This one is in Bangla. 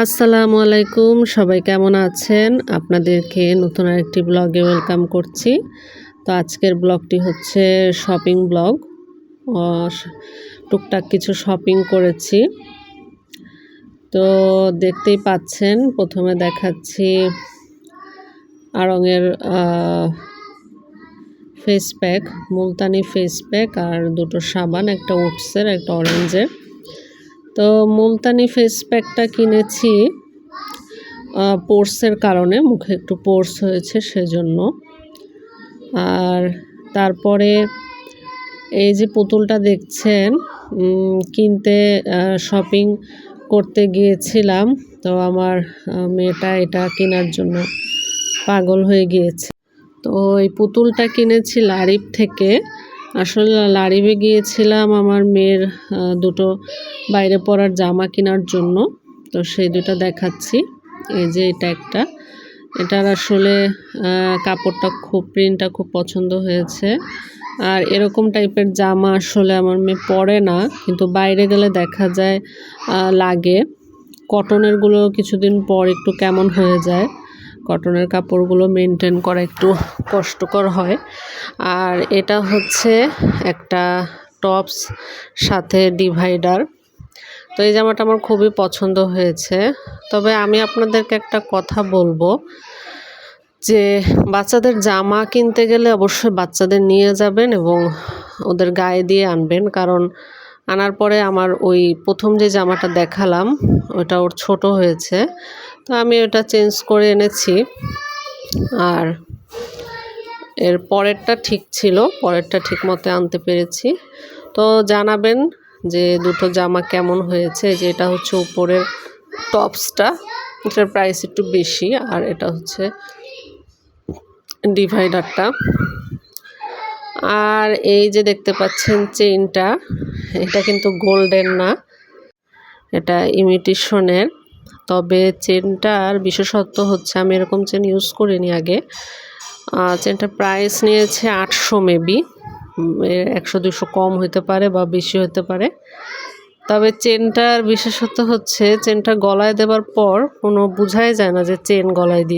আসসালামু আলাইকুম, সবাই কেমন আছেন? আপনাদেরকে নতুন আরেকটি ব্লগে ওয়েলকাম করছি। তো আজকের ব্লগটি হচ্ছে শপিং ব্লগ। টুকটাক কিছু শপিং করেছি। তো দেখতেই পাচ্ছেন, প্রথমে দেখাচ্ছি আড়ঙের face pack Multani face pack আর দুটো সাবান, একটা উটসের একটা অরেঞ্জের তো মুলতানি ফেস প্যাকটা কিনেছি পোর্সের কারণে, মুখে একটু পোর্স হয়েছে সেজন্য। আর তারপরে এই যে পুতুলটা দেখছেন কিনতে শপিং করতে গিয়েছিলাম, তো আমার মেয়েটা এটা কেনার জন্য পাগল হয়ে গিয়েছে। তো এই পুতুলটা কিনেছি লারিফ থেকে। আসলে লারিবে গিয়েছিলাম আমার মেয়ের দুটো বাইরে পরার জামা কেনার জন্য। তো সেই দুটা দেখাচ্ছি। এই যে এটা একটা। এটার আসলে কাপড়টা খুব, প্রিন্টটা খুব পছন্দ হয়েছে। আর এরকম টাইপের জামা আসলে আমার মেয়ে পরে না, কিন্তু বাইরে গেলে দেখা যায় লাগে। কটনেরগুলো কিছুদিন পর একটু কেমন হয়ে যায়। কটনের কাপড়গুলো মেনটেন করা একটু কষ্টকর হয়। আর এটা হচ্ছে একটা টপস সাথে ডিভাইডার তো এই জামাটা আমার খুবই পছন্দ হয়েছে। তবে আমি আপনাদেরকে একটা কথা বলব যে, বাচ্চাদের জামা কিনতে গেলে অবশ্যই বাচ্চাদের নিয়ে যাবেন এবং ওদের গায়ে দিয়ে আনবেন। কারণ আনার পরে আমার ওই প্রথম যে জামাটা দেখালাম, ওটা ওর ছোট হয়েছে। তো আমি ওটা চেঞ্জ করে এনেছি। আর এর পরেরটা ঠিক ছিল, পরেরটা ঠিক মতো আনতে পেরেছি। তো জানাবেন যে দুটো জামা কেমন হয়েছে যে এটা হচ্ছে উপরের টপসটা, এটার প্রাইস একটু বেশি। আর এটা হচ্ছে ডিভাইডারটা আর এই যে দেখতে পাচ্ছেন চেইনটা, এটা কিন্তু গোল্ডেন না, এটা ইমিটেশনের। তবে চেনটার বিশেষত্ব হচ্ছে আমি এরকম চেন ইউজ করিনি আগে। চেনটার প্রাইস নিয়েছে আটশো মেবি একশো দুশো কম হতে পারে বা বেশি হতে পারে। তবে চেনটার বিশেষত্ব হচ্ছে চেনটা গলায় দেবার পর কোনো বোঝাই যায় না যে চেন গলায় দিয়ে